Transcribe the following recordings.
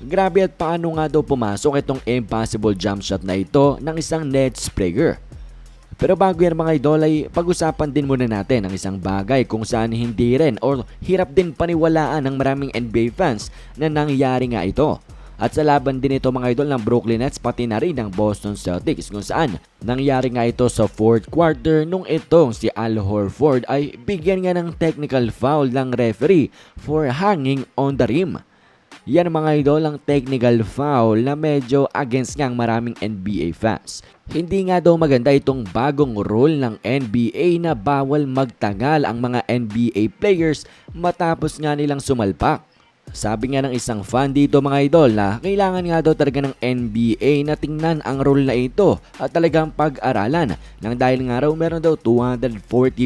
Grabe at paano nga daw pumasok itong impossible jump shot na ito ng isang net sprayer. Pero bago yan mga idol ay pag-usapan din muna natin ang isang bagay kung saan hindi rin or hirap din paniwalaan ng maraming NBA fans na nangyari nga ito. At sa laban din ito mga idol ng Brooklyn Nets pati na rin ng Boston Celtics kung saan nangyari nga ito sa fourth quarter nung itong si Al Horford ay bigyan nga ng technical foul ng referee for hanging on the rim. Yan mga idol ang technical foul na medyo against nga ang maraming NBA fans. Hindi nga daw maganda itong bagong rule ng NBA na bawal magtagal ang mga NBA players matapos nga nilang sumalpak. Sabi nga ng isang fan dito mga idol na kailangan nga daw talaga ng NBA na tingnan ang rule na ito at talagang pag-aralan nang dahil nga raw meron daw 240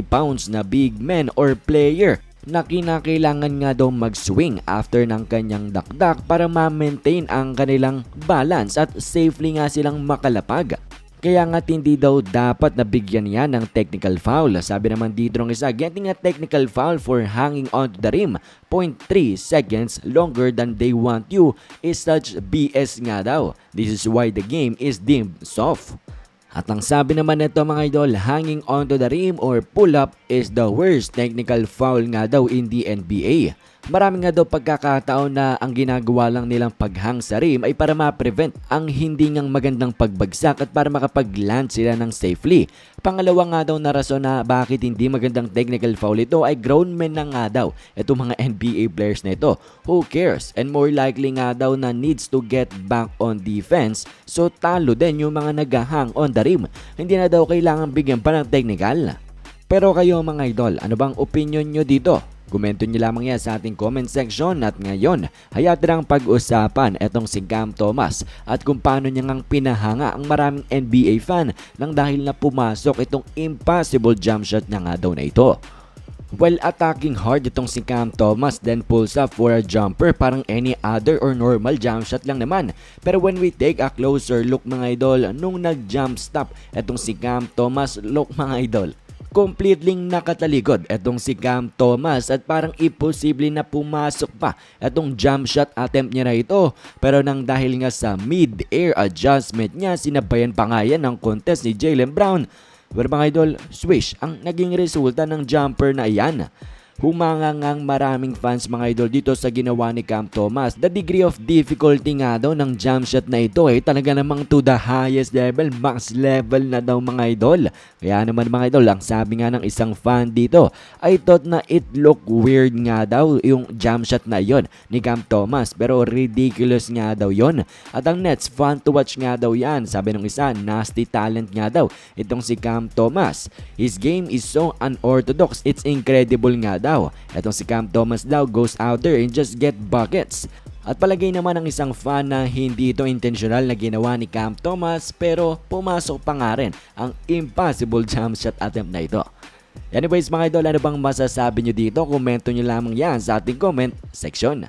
pounds na big man or player na kinakailangan nga daw mag-swing after ng kanyang dakdak para ma-maintain ang kanilang balance at safely nga silang makalapag. Kaya nga hindi daw dapat nabigyan yan ng technical foul. Sabi naman dito ng isa, getting a technical foul for hanging onto the rim 0.3 seconds longer than they want you is such BS nga daw. This is why the game is deemed soft. At ang sabi naman nito mga idol, hanging onto the rim or pull-up is the worst technical foul nga daw in the NBA. Marami nga daw pagkakataon na ang ginagawa lang nilang paghang sa rim ay para ma-prevent ang hindi ngang magandang pagbagsak at para makapag-land sila ng safely. Pangalawa nga daw na rason na bakit hindi magandang technical foul ito ay grown men na nga daw itong mga NBA players na ito. Who cares? And more likely nga daw na needs to get back on defense so talo din yung mga naghahang on the rim. Hindi na daw kailangan bigyan pa ng technical. Pero kayo mga idol, ano bang opinion nyo dito? Komento nyo lamang yan sa ating comment section at ngayon, hayatirang pag-usapan etong si Cam Thomas at kung paano niya ngang pinahanga ang maraming NBA fan nang dahil na pumasok itong impossible jump shot niya nga daw na ito. While attacking hard itong si Cam Thomas then pulls up for a jumper parang any other or normal jump shot lang naman. Pero when we take a closer look mga idol, nung nag-jump stop itong si Cam Thomas, look mga idol, completely nakatalikod etong si Cam Thomas at parang imposible na pumasok pa etong jump shot attempt niya na ito. Pero nang dahil nga sa mid-air adjustment niya, sinabayan pa nga yan ng contest ni Jalen Brown. Pero mga idol, swish ang naging resulta ng jumper na iyan. Humangangang maraming fans mga idol dito sa ginawa ni Cam Thomas. The degree of difficulty nga daw ng jump shot na ito ay talaga namang to the highest level, max level na daw mga idol. Kaya naman mga idol, ang sabi nga ng isang fan dito, I thought na it look weird nga daw yung jump shot na yon ni Cam Thomas pero ridiculous nga daw yon. At ang Nets, fun to watch nga daw yan. Sabi ng isa, nasty talent nga daw itong si Cam Thomas. His game is so unorthodox, it's incredible nga daw. Etong si Cam Thomas daw goes out there and just get buckets. At palagay naman ng isang fan na hindi ito intentional na ginawa ni Cam Thomas pero pumasok pa nga rin ang impossible jump shot attempt na ito. Anyways mga idol, ano bang masasabi nyo dito? Komento nyo lamang yan sa ating comment section.